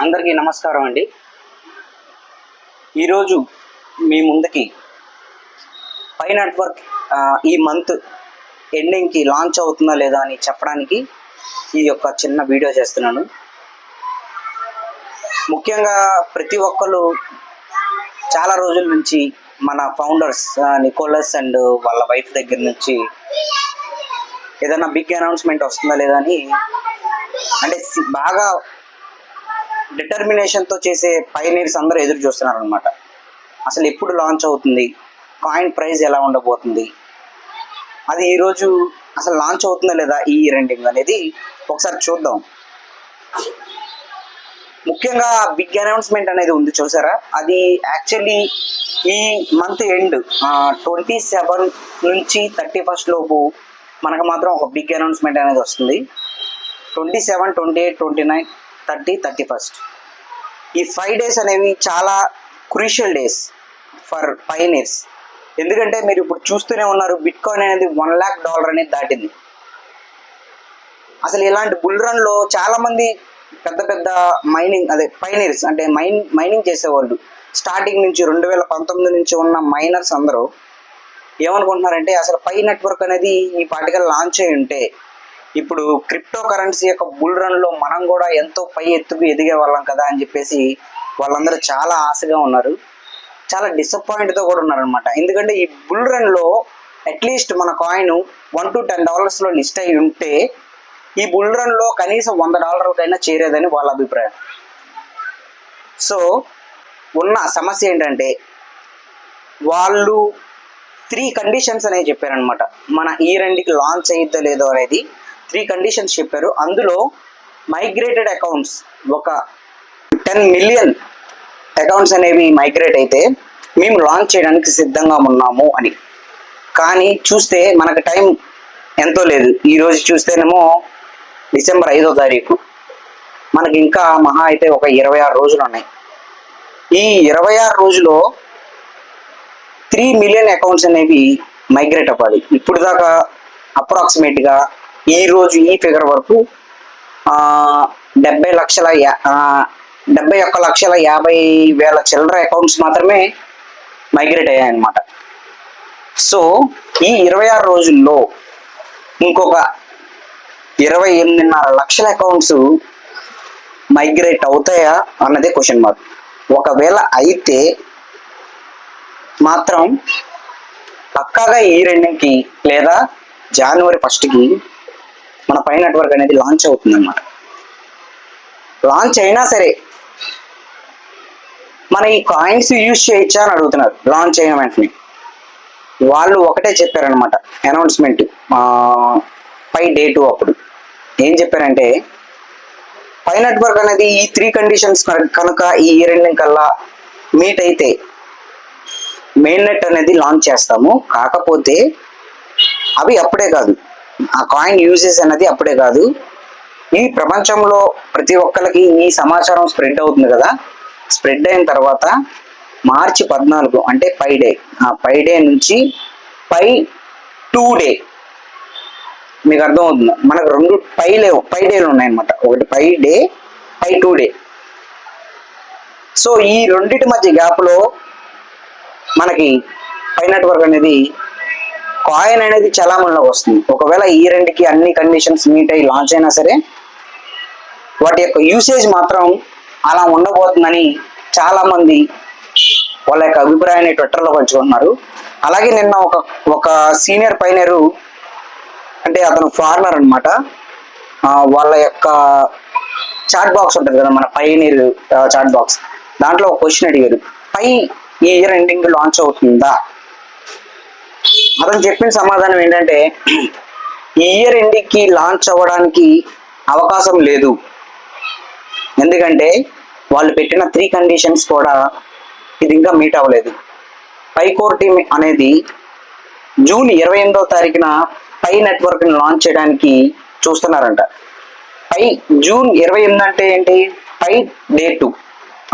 అందరికీ నమస్కారం అండి. ఈరోజు మీ ముందుకి పై నెట్వర్క్ ఈ మంత్ ఎండింగ్కి లాంచ్ అవుతుందా లేదా అని చెప్పడానికి ఈ యొక్క చిన్న వీడియో చేస్తున్నాను. ముఖ్యంగా ప్రతి ఒక్కరు చాలా రోజుల నుంచి మన ఫౌండర్స్ నికోలస్ అండ్ వాళ్ళ వైఫ్ దగ్గర నుంచి ఏదైనా బిగ్ అనౌన్స్మెంట్ వస్తుందా లేదా అని అంటే సి- బాగా డిటర్మినేషన్తో చేసే పైనీర్స్ అందరూ ఎదురు చూస్తున్నారు అనమాట అసలు ఎప్పుడు లాంచ్ అవుతుంది? కాయిన్ ప్రైస్ ఎలా ఉండబోతుంది? అది ఈరోజు అసలు లాంచ్ అవుతుందా లేదా? ఈ రెండింగ్ అనేది ఒకసారి చూద్దాం. ముఖ్యంగా బిగ్ అనౌన్స్మెంట్ అనేది ఉంది చూసారా? అది యాక్చువల్లీ ఈ మంత్ ఎండ్ ట్వంటీ సెవెన్ నుంచి థర్టీ ఫస్ట్ లోపు మనకు మాత్రం ఒక బిగ్ అనౌన్స్మెంట్ అనేది వస్తుంది. Twenty seven twenty eight twenty nine thirty thirty first. ఈ ఫైవ్ డేస్ అనేవి చాలా క్రూషియల్ డేస్ ఫర్ పైనీర్స్. ఎందుకంటే మీరు ఇప్పుడు చూస్తూనే ఉన్నారు బిట్ కాయిన్ అనేది వన్ ల్యాక్ డాలర్ అనేది దాటింది. అసలు ఇలాంటి బుల్ రన్లో చాలామంది పెద్ద పెద్ద మైనింగ్ అదే పైనీర్స్ అంటే మైన్ మైనింగ్ చేసేవాళ్ళు. స్టార్టింగ్ నుంచి రెండు వేల పంతొమ్మిది నుంచి ఉన్న మైనర్స్ అందరూ ఏమనుకుంటున్నారంటే అసలు పై నెట్వర్క్ అనేది ఈ పాటికల్ లాంచ్ అయి ఉంటే ఇప్పుడు క్రిప్టో కరెన్సీ యొక్క బుల్ రన్లో మనం కూడా ఎంతో పై ఎత్తుకు ఎదిగే వాళ్ళం కదా అని చెప్పేసి వాళ్ళందరూ చాలా ఆశగా ఉన్నారు. చాలా డిసప్పాయింట్తో కూడా ఉన్నారనమాట ఎందుకంటే ఈ బుల్ రన్లో అట్లీస్ట్ మన కాయిన్ వన్ టు టెన్ డాలర్స్లో లిస్ట్ అయి ఉంటే ఈ బుల్ రన్లో కనీసం వంద డాలర్లకైనా చేరేదని వాళ్ళ అభిప్రాయం. సో ఉన్న సమస్య ఏంటంటే వాళ్ళు త్రీ కండిషన్స్ అనేవి చెప్పారనమాట మన ఈ రెండుకి లాంచ్ అయ్యిద్దో లేదో అనేది త్రీ కండిషన్స్ చెప్పారు. అందులో మైగ్రేటెడ్ అకౌంట్స్ ఒక టెన్ మిలియన్ అకౌంట్స్ అనేవి మైగ్రేట్ అయితే మేము లాంచ్ చేయడానికి సిద్ధంగా ఉన్నాము అని. కానీ చూస్తే మనకు టైం ఎంతో లేదు. ఈరోజు చూస్తేనేమో డిసెంబర్ ఐదో తారీఖు. మనకి ఇంకా మహా అయితే ఒక ఇరవై ఆరు రోజులు ఉన్నాయి. ఈ ఇరవై ఆరు రోజులో త్రీ మిలియన్ అకౌంట్స్ అనేవి మైగ్రేట్ అవ్వాలి. ఇప్పుడు దాకా అప్రాక్సిమేట్గా ఈ రోజు ఈ ఫిగర్ వరకు డెబ్బై లక్షల డెబ్బై ఒక్క లక్షల యాభై వేల చిల్లర అకౌంట్స్ మాత్రమే మైగ్రేట్ అయ్యాయన్నమాట. సో ఈ ఇరవై ఆరు రోజుల్లో ఇంకొక ఇరవై ఎనిమిదిన్నర లక్షల అకౌంట్స్ మైగ్రేట్ అవుతాయా అన్నదే క్వశ్చన్ మార్క్ ఒకవేళ అయితే మాత్రం పక్కాగా ఈ రెండింటికి లేదా జనవరి ఫస్ట్కి మన పై నెట్వర్క్ అనేది లాంచ్ అవుతుంది అనమాట లాంచ్ అయినా సరే మన ఈ కాయిన్స్ యూజ్ చేయొచ్చా అని అడుగుతున్నారు లాంచ్ అయిన వెంటనే. వాళ్ళు ఒకటే చెప్పారనమాట అనౌన్స్మెంట్ పై డే టూ అప్పుడు. ఏం చెప్పారంటే పై నెట్వర్క్ అనేది ఈ త్రీ కండిషన్స్ కనుక ఈ ఇయర్ ఎండింగ్ కల్లా మీట్ అయితే మెయిన్ నెట్ అనేది లాంచ్ చేస్తాము. కాకపోతే అవి అప్పుడే కాదు. ఆ కాయిన్ యూజెస్ అనేది అప్పుడే కాదు. ఈ ప్రపంచంలో ప్రతి ఒక్కరికి ఈ సమాచారం స్ప్రెడ్ అవుతుంది కదా. స్ప్రెడ్ అయిన తర్వాత మార్చి పద్నాలుగు అంటే పై డే. ఆ పై డే నుంచి పై టూ డే. మీకు అర్థమవుతుంది? మనకు రెండు పై లేవు పై డేలు ఉన్నాయన్నమాట. ఒకటి Pi day Pi two day. So ఈ రెండింటి మధ్య గ్యాప్లో మనకి పై నెట్వర్క్ అనేది కాయిన్ అనేది చలామణిలోకి వస్తుంది. ఒకవేళ ఈ రెండుకి అన్ని కండిషన్స్ మీట్ అయ్యి లాంచ్ అయినా సరే వాటి యొక్క యూసేజ్ మాత్రం అలా ఉండబోతుందని చాలా మంది వాళ్ళ యొక్క అభిప్రాయాన్ని ట్విట్టర్లో పంచుకుంటున్నారు. అలాగే నిన్న ఒక ఒక సీనియర్ పైనరు అంటే అతను ఫార్మర్ అనమాట వాళ్ళ యొక్క చాట్ బాక్స్ ఉంటుంది కదా మన పైనీర్ చాట్ బాక్స్ దాంట్లో ఒక క్వశ్చన్ అడిగారు. పై ఈ ఇయర్ ఎండింగ్ లాంచ్ అవుతుందా? అతను చెప్పిన సమాధానం ఏంటంటే ఇయర్ ఎండింగ్కి లాంచ్ అవ్వడానికి అవకాశం లేదు. ఎందుకంటే వాళ్ళు పెట్టిన త్రీ కండిషన్స్ కూడా ఇది ఇంకా మీట్ అవ్వలేదు. పై కోర్టు అనేది జూన్ ఇరవై ఎనిమిదో తారీఖున పై నెట్వర్క్ని లాంచ్ చేయడానికి చూస్తున్నారంట. పై జూన్ ఇరవై ఎనిమిది అంటే ఏంటి? పై డే టూ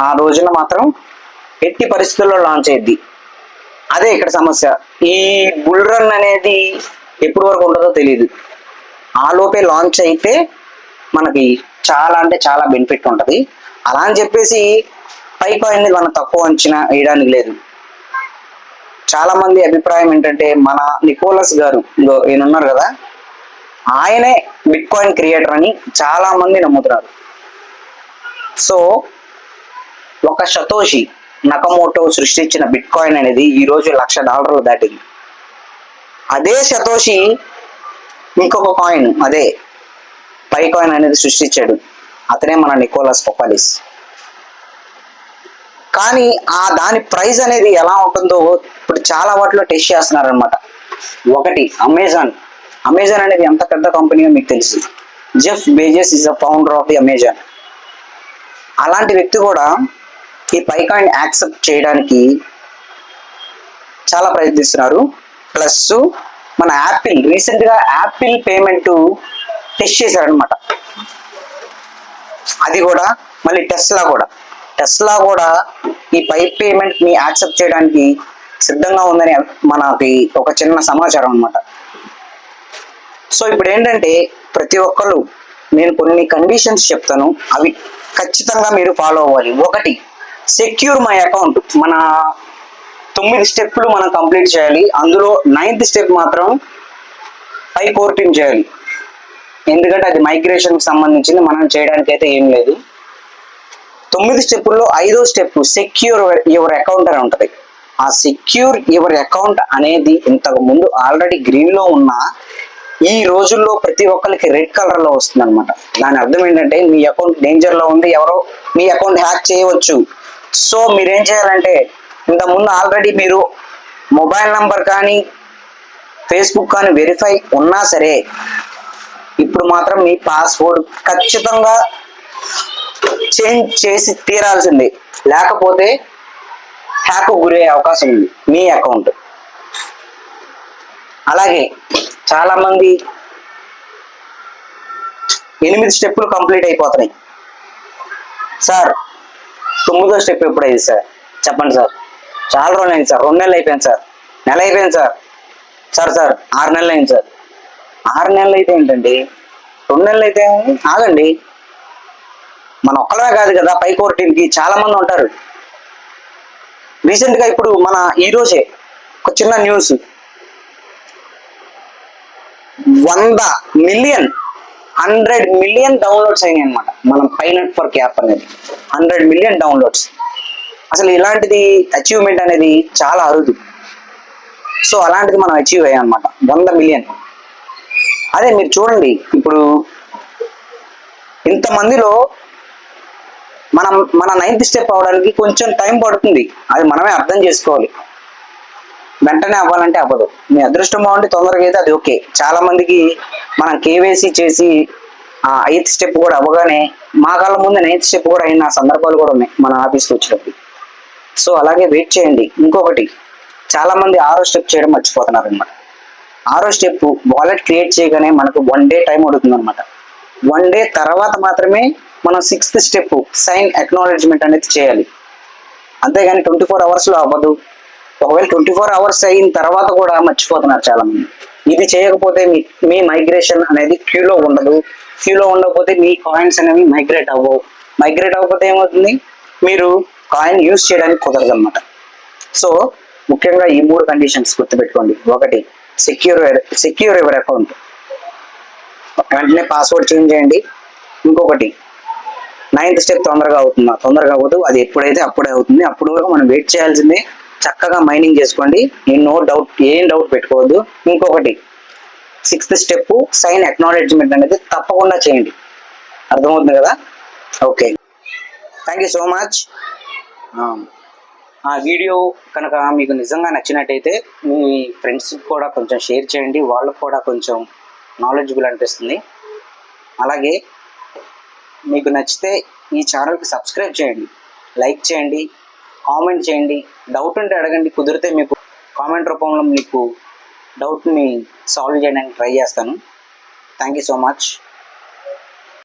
ఆ రోజున మాత్రం ఎట్టి పరిస్థితుల్లో లాంచ్ అయ్యింది అదే ఇక్కడ సమస్య. ఈ బుల్ రన్ అనేది ఎప్పుడు వరకు ఉంటుందో తెలియదు ఆ లోపే లాంచ్ అయితే మనకి చాలా అంటే చాలా బెనిఫిట్ ఉంటుంది. అలా అని చెప్పేసి పై కాయిన్ మనం తక్కువ అంచనా వేయడానికి లేదు. చాలా మంది అభిప్రాయం ఏంటంటే మన నికోలస్ గారు ఇగో ఈయన ఉన్నారు కదా ఆయనే బిట్ కాయిన్ క్రియేటర్ అని చాలా మంది నమ్ముతున్నారు. సో ఒక శతోషి నకమోటో సృష్టించిన బిట్ కాయిన్ అనేది ఈ రోజు లక్ష డాలర్లు దాటింది. అదే శతోషి ఇంకొక కాయిన్ అదే పై కాయిన్ అనేది సృష్టించాడు. అతనే మన నికోలస్ పొపాలిస్ కానీ ఆ దాని ప్రైస్ అనేది ఎలా ఉంటుందో ఇప్పుడు చాలా వాటిలో టెస్ట్ చేస్తున్నారు అనమాట ఒకటి అమెజాన్. అమెజాన్ అనేది ఎంత పెద్ద కంపెనీ మీకు తెలుసు. Jeff Bezos is the founder of the Amazon. అలాంటి వ్యక్తి కూడా ఈ పైకాయిన్ యాక్సెప్ట్ చేయడానికి చాలా ప్రయత్నిస్తున్నారు. ప్లస్ మన యాపిల్ రీసెంట్గా యాపిల్ పేమెంట్ టెస్ట్ చేశారనమాట అది కూడా మళ్ళీ టెస్లా కూడా. టెస్లా కూడా ఈ పై పేమెంట్ని యాక్సెప్ట్ చేయడానికి సిద్ధంగా ఉందని మనకి ఒక చిన్న సమాచారం అన్నమాట. సో ఇప్పుడు ఏంటంటే ప్రతి ఒక్కరు నేను కొన్ని కండిషన్స్ చెప్తాను. అవి ఖచ్చితంగా మీరు ఫాలో అవ్వాలి. ఒకటి సెక్యూర్ మై అకౌంట్. మన తొమ్మిది స్టెప్లు మనం కంప్లీట్ చేయాలి. అందులో నైన్త్ స్టెప్ మాత్రం పై కోర్టింగ్ చేయాలి. ఎందుకంటే అది మైగ్రేషన్కి సంబంధించింది మనం చేయడానికి అయితే ఏం లేదు. తొమ్మిది స్టెప్పుల్లో ఐదో స్టెప్ సెక్యూర్ యువర్ అకౌంట్ అని ఉంటుంది. ఆ సెక్యూర్ యువర్ అకౌంట్ అనేది ఇంతకు ముందు ఆల్రెడీ గ్రీన్లో ఉన్న ఈ రోజుల్లో ప్రతి ఒక్కరికి రెడ్ కలర్లో వస్తుంది అనమాట దాని అర్థం ఏంటంటే మీ అకౌంట్ డేంజర్లో ఉంది ఎవరో మీ అకౌంట్ హ్యాక్ చేయవచ్చు. సో మీరేం చేయాలంటే ఇంత ముందు ఆల్రెడీ మీరు మొబైల్ నంబర్ కానీ ఫేస్బుక్ కానీ వెరిఫై ఉన్నా సరే ఇప్పుడు మాత్రం మీ పాస్వర్డ్ ఖచ్చితంగా చేంజ్ చేసి తీరాల్సింది. లేకపోతే హ్యాక్ గురయ్యే అవకాశం ఉంది మీ అకౌంట్. అలాగే చాలా మంది ఎనిమిది స్టెప్పులు కంప్లీట్ అయిపోతున్నాయి. సార్ తొమ్మిదో స్టెప్ ఎప్పుడైంది సార్? చెప్పండి సార్. చాలా రోజులు అయింది సార్. రెండు నెలలు అయిపోయింది సార్. నెల అయిపోయింది సార్. సార్ సార్ ఆరు నెలలు అయింది సార్. ఆరు నెలలు అయితే ఏంటండి? రెండు నెలలు అయితే ఆగండి. మన ఒక్కలమే కాదు కదా పై కోర్టుకి చాలా మంది ఉంటారు. రీసెంట్గా ఇప్పుడు మన ఈరోజే ఒక చిన్న న్యూస్ వంద మిలియన్ హండ్రెడ్ మిలియన్ డౌన్లోడ్స్ అయినాయి అనమాట మనం పై నెట్వర్క్ యాప్ అనేది. Hundred million downloads. అసలు ఇలాంటిది అచీవ్మెంట్ అనేది చాలా అరుదు. సో అలాంటిది మనం అచీవ్ అయ్యాం అనమాట వంద మిలియన్. అదే మీరు చూడండి ఇప్పుడు ఇంతమందిలో మనం మన నైన్త్ స్టెప్ అవడానికి కొంచెం టైం పడుతుంది. అది మనమే అర్థం చేసుకోవాలి. వెంటనే అవ్వాలంటే అవ్వదు. మీ అదృష్టం బాగుంటే తొందరగా అయితే అది ఓకే. చాలా మందికి మనం కేవైసీ చేసి ఆ ఎయిత్ స్టెప్ కూడా అవ్వగానే మా కాళ్ళ ముందు నైన్త్ స్టెప్ కూడా అయిన సందర్భాలు కూడా ఉన్నాయి మన ఆఫీస్కి వచ్చినప్పుడు సో అలాగే వెయిట్ చేయండి. ఇంకొకటి చాలా మంది ఆరో స్టెప్ చేయడం మర్చిపోతున్నారు అనమాట ఆరో స్టెప్ వాలెట్ క్రియేట్ చేయగానే మనకు వన్ డే టైం అడుగుతుంది అనమాట వన్ డే తర్వాత మాత్రమే మనం సిక్స్త్ స్టెప్ సైన్ అక్నాలెడ్జ్మెంట్ అనేది చేయాలి. అంతేగాని ట్వంటీ ఫోర్ అవర్స్లో అవ్వదు. ఒకవేళ ట్వంటీ ఫోర్ అవర్స్ అయిన తర్వాత కూడా మర్చిపోతున్నారు చాలా మంది ఇది చేయకపోతే మీ మీ మైగ్రేషన్ అనేది క్యూలో ఉండదు. క్యూలో ఉండకపోతే మీ కాయిన్స్ అనేవి మైగ్రేట్ అవ్వవు. మైగ్రేట్ అవ్వకపోతే ఏమవుతుంది? మీరు కాయిన్ యూస్ చేయడానికి కుదరదు అనమాట సో ముఖ్యంగా ఈ మూడు కండిషన్స్ గుర్తుపెట్టుకోండి. ఒకటి సెక్యూర్ సెక్యూర్ ఎవర్ అకౌంట్ వెంటనే పాస్వర్డ్ చేంజ్ చేయండి. ఇంకొకటి నైన్త్ స్టెప్ తొందరగా అవుతుందా? తొందరగా అవ్వదు. అది ఎప్పుడైతే అప్పుడే అవుతుంది అప్పుడు వరకు మనం వెయిట్ చేయాల్సిందే చక్కగా మైనింగ్ చేసుకోండి. నేను నో డౌట్ ఏం డౌట్ పెట్టుకోవద్దు. ఇంకొకటి సిక్స్త్ స్టెప్ సైన్ అక్నాలెడ్జ్మెంట్ అనేది తప్పకుండా చేయండి. అర్థమవుతుంది కదా? Okay thank you so much ఆ వీడియో కనుక మీకు నిజంగా నచ్చినట్టయితే మీ ఫ్రెండ్స్ కూడా కొంచెం షేర్ చేయండి. వాళ్ళకు కూడా కొంచెం నాలెడ్జబుల్ అనిపిస్తుంది. అలాగే మీకు నచ్చితే ఈ ఛానల్కి సబ్స్క్రైబ్ చేయండి. లైక్ చేయండి. కామెంట్ చేయండి. డౌట్ ఉంటే అడగండి. కుదిరితే మీకు కామెంట్ రూపంలో మీకు డౌట్ని సాల్వ్ చేయడానికి ట్రై చేస్తాను. Thank you so much